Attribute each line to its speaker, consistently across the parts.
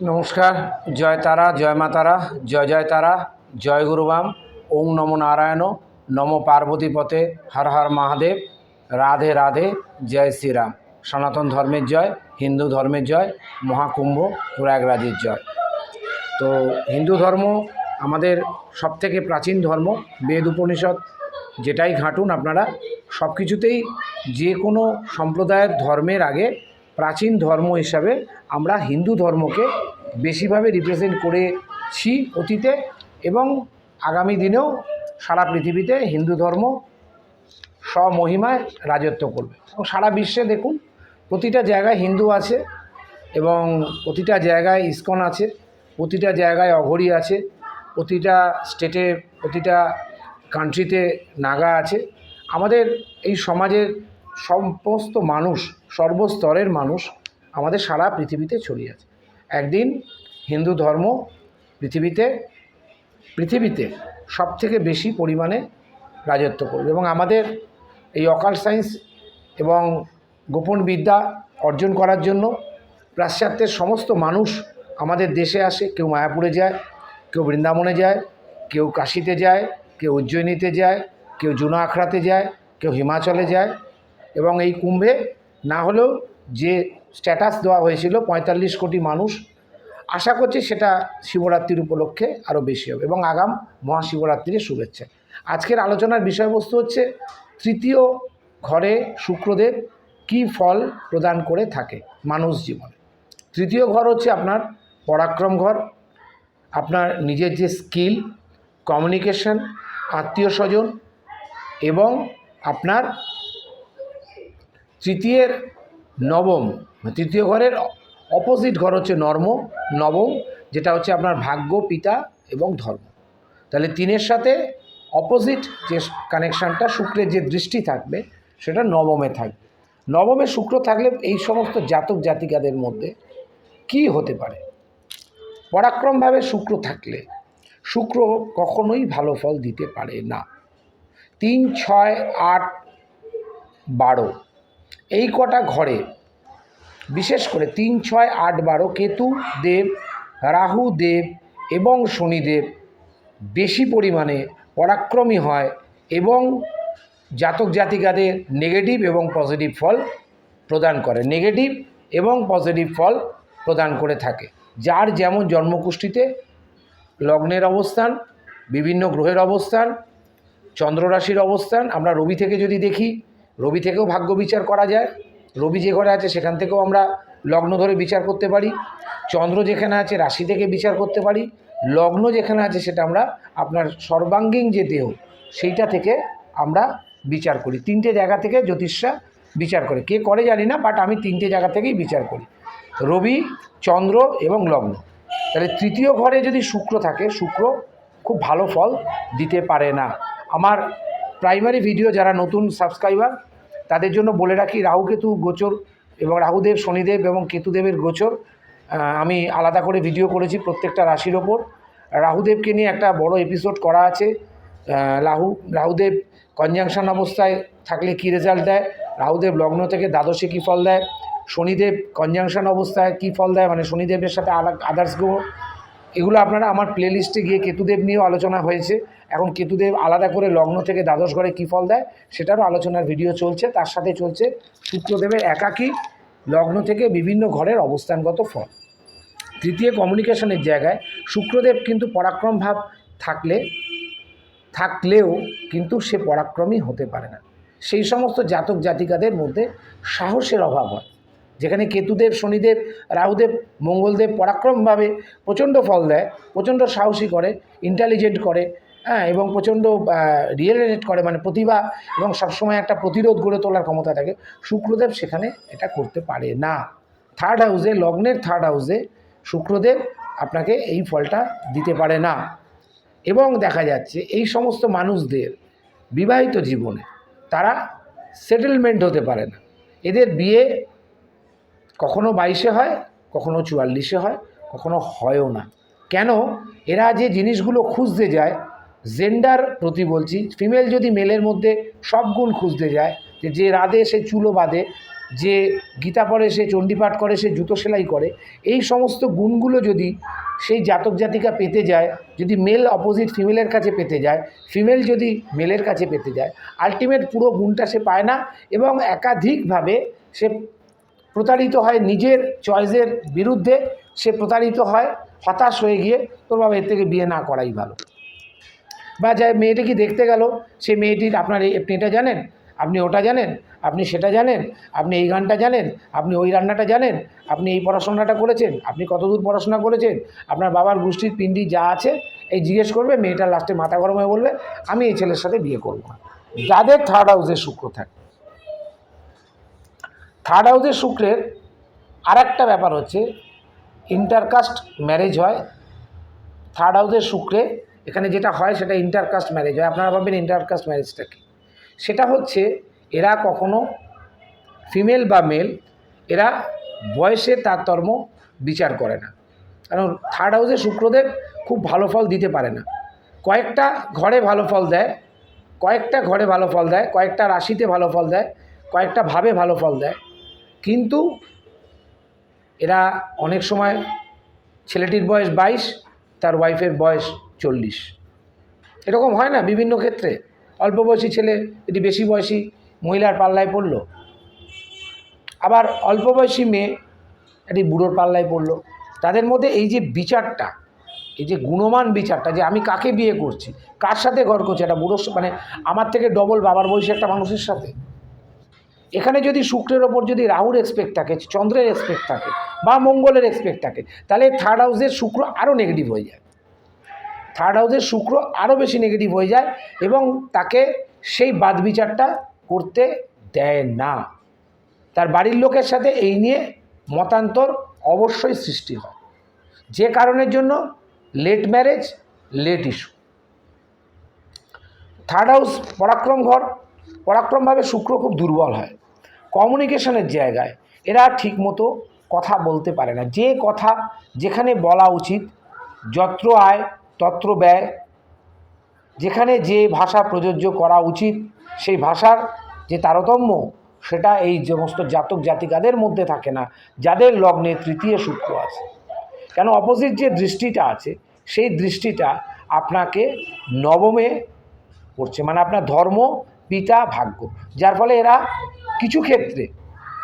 Speaker 1: নমস্কার, জয় তারা, জয় মা তারা, জয় জয় তারা, জয় গুরুবাম ওং নমো নারায়ণ, নম পার্বতী পথে, হর হর মহাদেব, রাধে রাধে, জয় শ্রীরাম। সনাতন ধর্মের জয়, হিন্দু ধর্মের জয়, মহাকুম্ভ, প্রয়াগরাজের জয়। তো হিন্দু ধর্ম আমাদের সবথেকে প্রাচীন ধর্ম, বেদ উপনিষদ, যেটাই ঘাঁটুন আপনারা সব কিছুতেই যে কোনো সম্প্রদায়ের ধর্মের আগে প্রাচীন ধর্ম হিসাবে আমরা হিন্দু ধর্মকে বেশিভাবে রিপ্রেজেন্ট করেছি অতীতে এবং আগামী দিনেও সারা পৃথিবীতে হিন্দু ধর্ম স্বমহিমায় রাজত্ব করবে। এবং সারা বিশ্বে দেখুন, প্রতিটা জায়গায় হিন্দু আছে এবং প্রতিটা জায়গায় ইস্কন আছে, প্রতিটা জায়গায় অঘরি আছে, প্রতিটা স্টেটে প্রতিটা কান্ট্রিতে নাগা আছে। আমাদের এই সমাজের সমস্ত মানুষ, সর্বস্তরের মানুষ আমাদের সারা পৃথিবীতে ছড়িয়ে আছে। একদিন হিন্দু ধর্ম পৃথিবীতে পৃথিবীতে সবথেকে বেশি পরিমাণে রাজত্ব করবে এবং আমাদের এই অকাল সায়েন্স এবং গোপন বিদ্যা অর্জন করার জন্য পাশ্চাত্যের সমস্ত মানুষ আমাদের দেশে আসে, কেউ মায়াপুরে যায়, কেউ বৃন্দাবনে যায়, কেউ কাশিতে যায়, কেউ উজ্জয়িনীতে যায়, কেউ জুনা আখড়াতে যায়, কেউ হিমাচলে যায়। এবং এই কুম্ভে না হলেও যে স্ট্যাটাস দেওয়া হয়েছিল, পঁয়তাল্লিশ কোটি মানুষ, আশা করছি সেটা শিবরাত্রির উপলক্ষে আরও বেশি হবে এবং আগাম মহাশিবরাত্রির শুভেচ্ছা। আজকের আলোচনার বিষয়বস্তু হচ্ছে তৃতীয় ঘরে শুক্রদেব কি ফল প্রদান করে থাকে মানুষ জীবনে। তৃতীয় ঘর হচ্ছে আপনার পরাক্রম ঘর, আপনার নিজের যে স্কিল কমিউনিকেশন আত্মীয় স্বজন এবং আপনার তৃতীয়ের নবম তৃতীয় ঘরের অপোজিট ঘর হচ্ছে নর্ম, নবম, যেটা হচ্ছে আপনার ভাগ্য, পিতা এবং ধর্ম। তাহলে তিনের সাথে অপোজিট যে কানেকশানটা শুক্রের যে দৃষ্টি থাকবে, সেটা নবমে থাকবে। নবমে শুক্র থাকলে এই সমস্ত জাতক জাতিকাদের মধ্যে কি হতে পারে? পরাক্রমভাবে শুক্র থাকলে শুক্র কখনোই ভালো ফল দিতে পারে না। তিন, ছয়, আট, বারো। এই কটা ঘরে, বিশেষ করে তিন, ছয়, আট, বারো, কেতু, দেব, রাহু, দেব এবং শনিদেব বেশি পরিমাণে পরাক্রমী হয় এবং জাতক জাতিকাদের নেগেটিভ এবং পজিটিভ ফল প্রদান করে। নেগেটিভ এবং পজিটিভ ফল প্রদান করে থাকে। যার যেমন জন্মকুষ্ঠিতে লগ্নের অবস্থান, বিভিন্ন গ্রহের অবস্থান, চন্দ্ররাশির অবস্থান, আমরা রবি থেকে যদি দেখি রবি থেকেও ভাগ্য বিচার করা যায়। রবি যে ঘরে আছে সেখান থেকেও আমরা লগ্ন ধরে বিচার করতে পারি। চন্দ্র যেখানে আছে রাশি থেকে বিচার করতে পারি। লগ্ন যেখানে আছে সেটা আমরা আপনার সর্বাঙ্গীন যে দেহ, সেইটা থেকে আমরা বিচার করি। তিনটে জায়গা থেকে জ্যোতিষরা বিচার করে। কে করে জানি না বাট আমি তিনটে জায়গা থেকেই বিচার করি। রবি, চন্দ্র এবং লগ্ন। তাহলে তৃতীয় ঘরে যদি শুক্র থাকে, শুক্র খুব ভালো ফল দিতে পারে না। আমার প্রাইমারি ভিডিও যারা নতুন সাবস্ক্রাইবার তাদের জন্য বলে রাখি রাহুকেতু গোচর এবং রাহুদেব, শনিদেব এবং কেতুদেবের গোচর। আমি আলাদা করে ভিডিও করেছি প্রত্যেকটা রাশির ওপর। রাহুদেবকে নিয়ে একটা বড় এপিসোড করা আছে। রাহু, রাহুদেব কনজাংশন অবস্থায় থাকলে কী রেজাল্ট দেয়? রাহুদেব লগ্ন থেকে দ্বাদশে কী ফল দেয়? শনিদেব কনজাংশন অবস্থায় কী ফল দেয়? মানে শনিদেবের সাথে আদার্স গ্রহ এগুলো আপনারা আমার প্লেলিস্টে গিয়ে কেতুদেব নিয়েও আলোচনা হয়েছে। এখন কেতুদেব আলাদা করে লগ্ন থেকে দ্বাদশ ঘরে কী ফল দেয় সেটারও আলোচনার ভিডিও চলছে, তার সাথে চলছে শুক্রদেবের একাকী লগ্ন থেকে বিভিন্ন ঘরের অবস্থানগত ফল। তৃতীয় কমিউনিকেশনের জায়গায় শুক্রদেব কিন্তু পরাক্রম ভাব থাকলে, থাকলেও কিন্তু সে পরাক্রমী হতে পারে না। সেই সমস্ত জাতক জাতিকাদের মধ্যে সাহসের অভাব হয়। যেখানে কেতুদেব, শনিদেব, রাহুদেব, মঙ্গলদেব পরাক্রমভাবে প্রচণ্ড ফল দেয়, প্রচণ্ড সাহসী করে ইন্টেলিজেন্ট করে হ্যাঁ এবং প্রচণ্ড রিয়েলেট করে মানে প্রতিভা এবং সবসময় একটা প্রতিরোধ গড়ে তোলার ক্ষমতা থাকে। শুক্রদেব সেখানে এটা করতে পারে না। থার্ড হাউসে লগ্নের থার্ড হাউসে শুক্রদেব আপনাকে এই ফলটা দিতে পারে না। এবং দেখা যাচ্ছে এই সমস্ত মানুষদের বিবাহিত জীবনে তারা সেটেলমেন্ট হতে পারে না। এদের বিয়ে কখনো বাইশে হয়, কখনো চুয়াল্লিশে হয়, কখনো হয়ও না। কেন? এরা যে জিনিসগুলো খুঁজতে যায় জেন্ডার প্রতি বলছি ফিমেল যদি মেলের মধ্যে সব গুণ খুঁজতে যায়, যে যে রাধে সে চুলো বাঁধে, যে গীতা পড়ে সে চণ্ডীপাঠ করে, সে জুতো সেলাই করে, এই সমস্ত গুণগুলো যদি সেই জাতক জাতিকা পেতে যায়, যদি মেল অপোজিট ফিমেলের কাছে পেতে যায় ফিমেল যদি মেলের কাছে পেতে যায় আলটিমেট পুরো গুণটা সে পায় না এবং একাধিকভাবে সে প্রতারিত হয় নিজের চয়েসের বিরুদ্ধে, সে প্রতারিত হয়, হতাশ হয়ে গিয়ে তোর বাবা এর থেকে বিয়ে না করাই ভালো। বা যাই মেয়েটি কি দেখতে গেল? সে মেয়েটির আপনার আপনি এটা জানেন? আপনি ওটা জানেন? আপনি সেটা জানেন? আপনি এই গানটা জানেন? আপনি ওই রান্নাটা জানেন? আপনি এই পড়াশোনাটা করেছেন? আপনি কতদূর পড়াশোনা করেছেন? আপনার বাবার গোষ্ঠীর পিণ্ডি যা আছে, এই জিজ্ঞেস করবে, মেয়েটা লাস্টে মাথা গরম হয়ে বলবে, আমি এই ছেলের সাথে বিয়ে করব যাদের থার্ড হাউসে শুক্র থাকে। থার্ড হাউসের শুক্রের আর একটা ব্যাপার হচ্ছে ইন্টারকাস্ট ম্যারেজ হয়। থার্ড হাউসের শুক্রে, এখানে যেটা হয় সেটা ইন্টারকাস্ট ম্যারেজ হয়। আপনারা ভাবেন ইন্টারকাস্ট ম্যারেজটা কি? সেটা হচ্ছে, এরা কখনো ফিমেল বা মেল এরা বয়সের তারতম্য বিচার করে না। কারণ থার্ড হাউসে শুক্রদেব খুব ভালো ফল দিতে পারে না। কয়েকটা ঘরে ভালো ফল দেয়, কয়েকটা ঘরে ভালো ফল দেয়, কয়েকটা রাশিতে ভালো ফল দেয়, কয়েকটা ভাবে ভালো ফল দেয়। কিন্তু এরা অনেক সময় ছেলেটির বয়স বাইশ, তার ওয়াইফের বয়স চল্লিশ। এরকম হয় না বিভিন্ন ক্ষেত্রে। অল্প বয়সী ছেলে, এটি বেশি বয়সী মহিলার পাল্লায় পড়ল। আবার অল্প বয়সী মেয়ে, এটি বুড়োর পাল্লায় পড়ল। তাদের মধ্যে এই যে বিচারটা, এই যে গুণমান বিচারটা, যে আমি কাকে বিয়ে করছি, কার সাথে ঘর করছি একটা বুড়োর মানে আমার থেকে ডবল বাবার বয়সী একটা মানুষের সাথে এখানে যদি শুক্রের ওপর যদি রাহুর এক্সপেক্ট থাকে, চন্দ্রের এক্সপেক্ট থাকে বা মঙ্গলের এক্সপেক্ট থাকে, তাহলে থার্ড হাউসের শুক্র আরও নেগেটিভ হয়ে যায়। থার্ড হাউসের শুক্র আরও বেশি নেগেটিভ হয়ে যায় এবং তাকে সেই বাদ বিচারটা করতে দেয় না। তার বাড়ির লোকের সাথে এই নিয়ে মতান্তর অবশ্যই সৃষ্টি হয়। যে কারণের জন্য late marriage late issue third house পরাক্রম ঘর পরাক্রমভাবে শুক্র খুব দুর্বল হয়। কমিউনিকেশনের জায়গায় এরা ঠিকমতো কথা বলতে পারে না। যে কথা যেখানে বলা উচিত, যত্র আয়, তত্র ব্যয়, যেখানে যে ভাষা প্রযোজ্য করা উচিত, সেই ভাষার যে তারতম্য, সেটা এই সমস্ত জাতক জাতিকাদের মধ্যে থাকে না। যাদের লগ্নে তৃতীয় শুক্র আছে। কেন? অপোজিট যে দৃষ্টিটা আছে, সেই দৃষ্টিটা আপনাকে নবমে করছে। মানে আপনার ধর্ম পিতা ভাগ্য, যার ফলে এরা কিছু ক্ষেত্রে,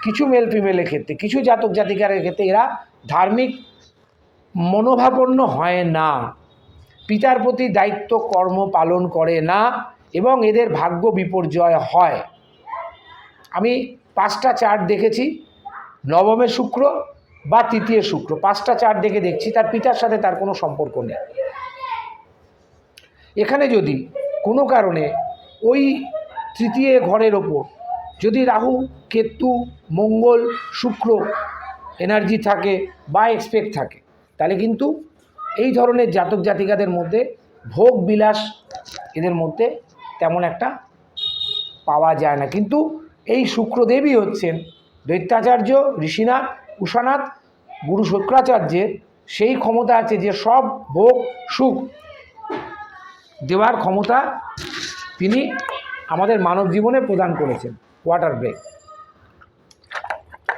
Speaker 1: কিছু মেল ফিমেলের ক্ষেত্রে, কিছু জাতক জাতিকারের ক্ষেত্রে এরা ধার্মিক মনোভাবাপন্ন হয় না। পিতার প্রতি দায়িত্ব, কর্ম পালন করে না এবং এদের ভাগ্য বিপর্যয় হয়। আমি পাঁচটা চার্ট দেখেছি, নবমে শুক্র বা তৃতীয় শুক্র, পাঁচটা চার্ট দেখে দেখছি, তার পিতার সাথে তার কোনো সম্পর্ক নেই। এখানে যদি কোনো কারণে ওই তৃতীয় ঘরের ওপর। যদি রাহু, কেতু, মঙ্গল, শুক্র এনার্জি থাকে বা এক্সপেক্ট থাকে, তাহলে কিন্তু এই ধরনের জাতক জাতিকাদের মধ্যে ভোগ বিলাস এদের মধ্যে তেমন একটা পাওয়া যায় না। কিন্তু এই শুক্রদেবই হচ্ছেন দৈত্যাচার্য ঋষিনাথ, উষানাথ, গুরু শুক্রাচার্যের সেই ক্ষমতা আছে যে সব ভোগ সুখ দেওয়ার ক্ষমতা তিনি আমাদের মানব জীবনে প্রদান করেছেন ওয়াটার ব্রেক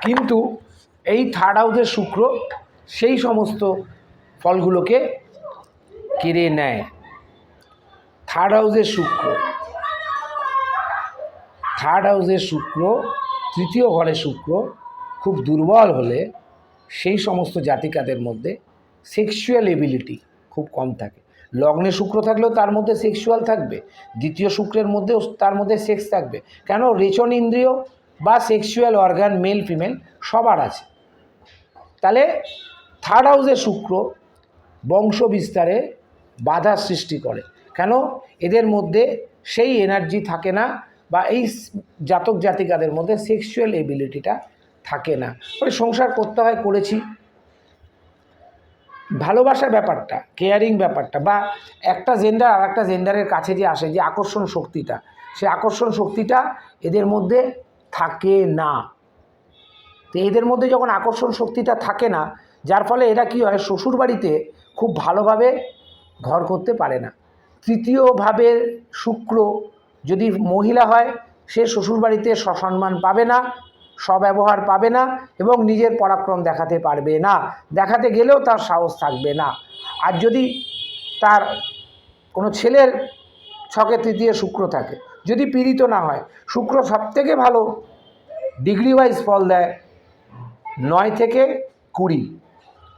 Speaker 1: কিন্তু এই থার্ড হাউসের শুক্র সেই সমস্ত ফলগুলোকে কেড়ে নেয়। থার্ড হাউসের শুক্র থার্ড হাউসের শুক্র, তৃতীয় ঘরে শুক্র খুব দুর্বল হলে সেই সমস্ত জাতিকাদের মধ্যে সেক্সুয়াল এবিলিটি খুব কম থাকে। লগ্নে শুক্র থাকলেও তার মধ্যে সেক্সুয়াল থাকবে, দ্বিতীয় শুক্রের মধ্যেও তার মধ্যে সেক্স থাকবে। কেন? রেচন ইন্দ্রিয় বা সেক্সুয়াল অর্গান মেল ফিমেল সবার আছে। তাহলে থার্ড হাউসের শুক্র বংশ বিস্তারে বাধা সৃষ্টি করে। কেন? এদের মধ্যে সেই এনার্জি থাকে না বা এই জাতক জাতিকাদের মধ্যে সেক্সুয়াল এবিলিটিটা থাকে না। ওই সংসার করতে হয়, করেছি। ভালোবাসা ব্যাপারটা কেয়ারিং ব্যাপারটা বা একটা জেন্ডার আর একটা জেন্ডারের কাছে যে আসে যে আকর্ষণ শক্তিটা সেই আকর্ষণ শক্তিটা এদের মধ্যে থাকে না। তো এদের মধ্যে যখন আকর্ষণ শক্তিটা থাকে না, যার ফলে এরা কী হয়, শ্বশুরবাড়িতে খুব ভালোভাবে ঘর করতে পারে না। তৃতীয়ভাবে শুক্র, যদি মহিলা হয়, সে শ্বশুরবাড়িতে সসম্মান পাবে না। স্বব্যবহার পাবে না এবং নিজের পরাক্রম দেখাতে পারবে না। দেখাতে গেলেও তার সাহস থাকবে না। আর যদি তার কোনো ছেলের ছকে তৃতীয় শুক্র থাকে, যদি পীড়িত না হয়, শুক্র সবথেকে ভালো ডিগ্রি ওয়াইজ ফল দেয় নয় থেকে কুড়ি।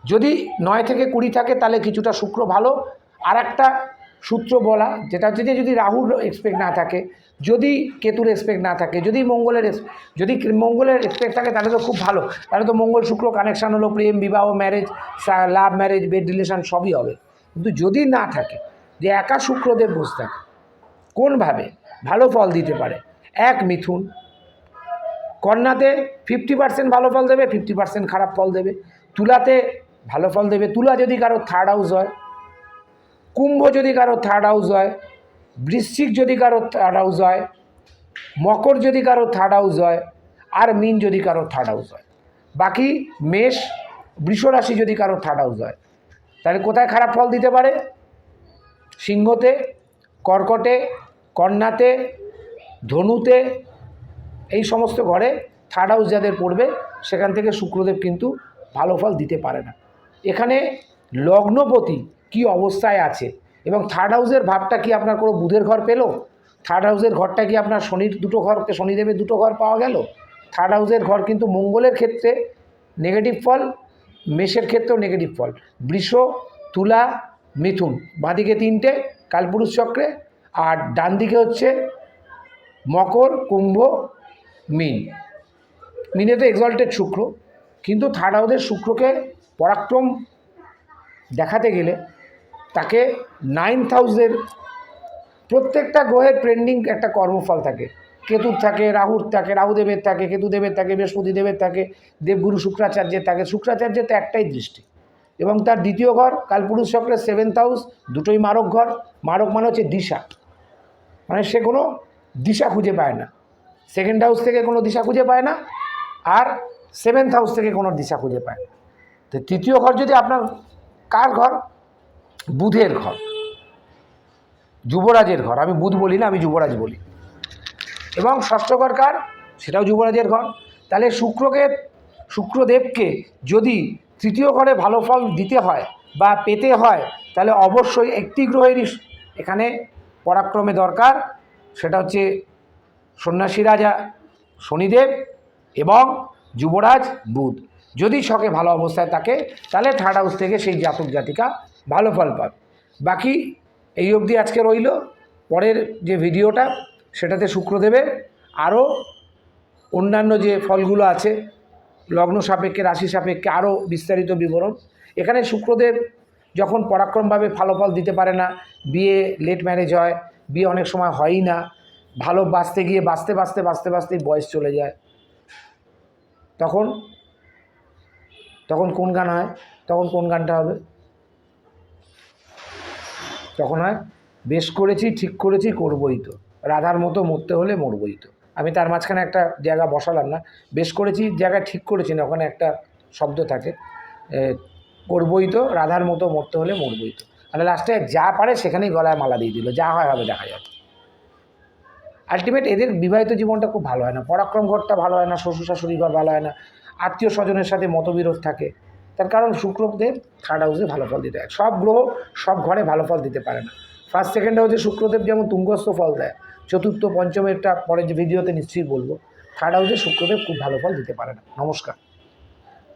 Speaker 1: যদি নয় থেকে কুড়ি থাকে, তাহলে কিছুটা শুক্র ভালো। আর একটা সূত্র বলা, যেটা হচ্ছে যে যদি রাহুর এক্সপেক্ট না থাকে, যদি কেতুর এক্সপেক্ট না থাকে, যদি মঙ্গলের যদি মঙ্গলের এক্সপেক্ট থাকে, তাহলে তো খুব ভালো। তাহলে তো মঙ্গল, শুক্র কানেকশান হলো, প্রেম, বিবাহ marriage love marriage bed relation সবই হবে। কিন্তু যদি না থাকে, যে একা শুক্রদেব বসে থাকে, কোনভাবে? ভালো ফল দিতে পারে। এক, মিথুন। কন্যাতে ফিফটি পার্সেন্ট ভালো ফল দেবে ফিফটি পার্সেন্ট খারাপ ফল দেবে। তুলাতে ভালো ফল দেবে। তুলা যদি কারও থার্ড হাউস হয় কুম্ভ যদি কারও থার্ড হাউস হয়, বৃশ্চিক যদি কারও থার্ড হাউস হয়, মকর যদি কারও থার্ড হাউস হয়, আর মিন যদি কারও থার্ড হাউস হয়। বাকি মেষ বৃষরাশি যদি কারও থার্ড হাউস হয়, তাহলে কোথায় খারাপ ফল দিতে পারে? সিংহতে, কর্কটে, কন্যাতে, ধনুতে, এই সমস্ত ঘরে থার্ড হাউস যাদের পড়বে, সেখান থেকে শুক্রদেব কিন্তু ভালো ফল দিতে পারে না। এখানে লগ্নপতি কি অবস্থায় আছে? এবং থার্ড হাউসের ভাবটা কি আপনার কোনো বুধের ঘর পেল? থার্ড হাউসের ঘরটা কি আপনার শনির দুটো ঘরকে শনিদেবের দুটো ঘর পাওয়া গেল? থার্ড হাউসের ঘর কিন্তু মঙ্গলের ক্ষেত্রে নেগেটিভ ফল, মেষের ক্ষেত্রেও নেগেটিভ ফল। বৃষ, তুলা, মিথুন। বাঁদিকে তিনটে, কালপুরুষ চক্রে। আর ডান দিকে হচ্ছে মকর, কুম্ভ, মিন। মিনে তো এক্সল্টেড শুক্র। কিন্তু থার্ড হাউসের শুক্রকে পরাক্রম দেখাতে গেলে তাকে নাইন্থ হাউসের প্রত্যেকটা গ্রহের ট্রেন্ডিং একটা কর্মফল থাকে। কেতুর থাকে, রাহুর থাকে, রাহুদেবের থাকে, কেতুদেবের থাকে বৃহস্পতি দেবের থাকে, দেবগুরু শুক্রাচার্যের থাকে। শুক্রাচার্যের তো একটাই দৃষ্টি। এবং তার দ্বিতীয় ঘর, কালপুরুষ চক্রের সেভেন্থ হাউস দুটোই মারক ঘর। মারক মানে হচ্ছে দিশা। মানে সে কোনো দিশা খুঁজে পায় না। সেকেন্ড হাউস থেকে কোনো দিশা খুঁজে পায় না আর সেভেন্থ হাউস থেকে কোনো দিশা খুঁজে পায় না। তো তৃতীয় ঘর যদি আপনার কার ঘর? বুধের ঘর। যুবরাজের ঘর। আমি বুধ বলি না, আমি যুবরাজ বলি। এবং ষষ্ঠ ঘর কার? সেটাও যুবরাজের ঘর। তাহলে শুক্রকে, শুক্রদেবকে যদি তৃতীয় ঘরে ভালো ফল দিতে হয় বা পেতে হয়, তাহলে অবশ্যই একটি গ্রহেরই এখানে পরাক্রমে দরকার। সেটা হচ্ছে সন্ন্যাসী রাজা, শনিদেব এবং যুবরাজ, বুধ। যদি শখে ভালো অবস্থায় থাকে, তাহলে থার্ড হাউস থেকে সেই জাতক জাতিকা ভালো ফল পাবে। বাকি এই অবধি আজকে রইল। পরের যে ভিডিওটা, সেটাতে শুক্রদেবের আরও অন্যান্য যে ফলগুলো আছে, লগ্ন সাপেক্ষে, রাশি সাপেক্ষে আরও বিস্তারিত বিবরণ। এখানে শুক্রদেব যখন পরাক্রমভাবে ভালো ফল দিতে পারে না, বিয়ে লেট ম্যারেজ হয়, বিয়ে অনেক সময় হয়ই না, ভালো বাঁচতে গিয়ে বাঁচতে বাঁচতে বাঁচতে বাঁচতেই বয়স চলে যায়। তখন তখন কোন গান হয়? তখন কোন গানটা হবে? তখন হয় বেশ করেছি, ঠিক করেছি, করবই তো। রাধার মতো মরতে হলে মরবই তো। আমি তার মাঝখানে একটা জায়গা বসালাম না। বেশ করেছি জায়গা ঠিক করেছি না, ওখানে একটা শব্দ থাকে। করবই তো, রাধার মতো মরতে হলে মরবই তো। মানে লাস্টে যা পারে সেখানেই গলায় মালা দিয়ে দিল, যা হয় হবে, দেখা যাবে। আলটিমেট এদের বিবাহিত জীবনটা খুব ভালো হয় না। পরাক্রম ঘরটা ভালো হয় না, শ্বশুর শাশুড়ি ঘর ভালো হয় না। আত্মীয় স্বজনের সাথে মতবিরোধ থাকে। তার কারণ শুক্রদেব থার্ড হাউসে ভালো ফল দিতে হয় সব গ্রহ সব ঘরে ভালো ফল দিতে পারে না। ফার্স্ট সেকেন্ড হাউসে শুক্রদেব যেমন তুঙ্গস্থ ফল দেয়, চতুর্থ পঞ্চমেরটা পরের যে ভিডিওতে নিশ্চয়ই বলব থার্ড হাউসে শুক্রদেব খুব ভালো ফল দিতে পারে না। নমস্কার।